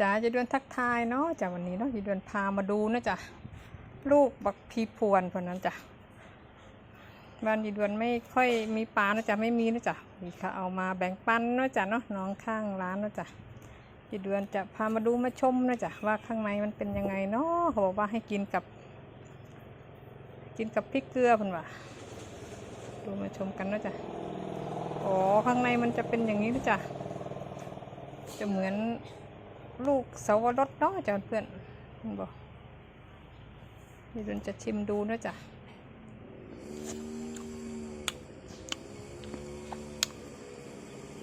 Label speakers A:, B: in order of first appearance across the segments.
A: จ๋าจะเดือนทักทายเนาะจ้ะวันนี้เนาะจะเดือนพามาดูนะจ๊ะลูกบักพีพวนคนนั้นจ้ะบ้านยีเดือนไม่ค่อยมีปลานะจ๊ะไม่มีนะจ๊ะมีเขาเอามาแบ่งปันเนาะจ้ะเนาะน้องข้างร้านเนาะจ้ะยีเดือนจะพามาดูมาชมนะจ๊ะว่าข้างในมันเป็นยังไงเนาะเขาบอกว่าให้กินกับ กินกับพริกเกลือเพิ่นว่าดูมาชมกันนะจ๊ะอ๋อข้างในมันจะเป็นอย่างนี้นะจ๊ะจะเหมือน ลูกเสาวรสเนาะจ้ะเพื่อนบอกนี่เดินจะชิมดูนะจ๊ะ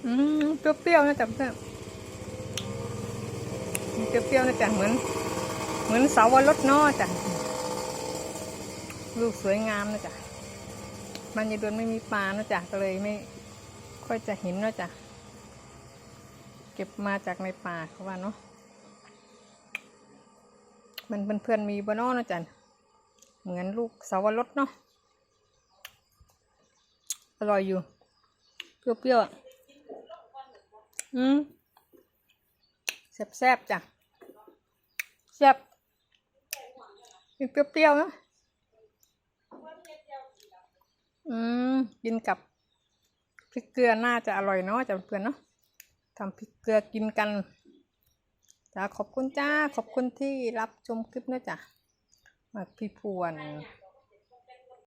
A: อืมเปรี้ยวๆนะจ๊ะเพื่อนมีเปรี้ยวๆนะจ๊ะเหมือน เหมือนเสาวรสเนาะจ้ะลูกสวยงามนะจ๊ะมันยายดือนไม่มีปลานะจ๊ะก็เลยไม่ ค่อยจะเห็นนะจ๊ะ เก็บมาจากในป่าเขาว่าเนาะมันเพื่อนๆมีบานอนะจันเหมือนลูกสาวรสเนาะอร่อยอยู่ เปรี้ยวๆอืมแซ่บๆจ้ะแซ่บเปรี้ยวๆนะอืมกินกับพริกเกลือน่าจะอร่อยเนาะจ้ะเพื่อนเนาะ ทำพริกเกลือกินกันจ้าขอบคุณจ้า ขอบคุณที่รับชมคลิปนะจ้ะมาพี่พวน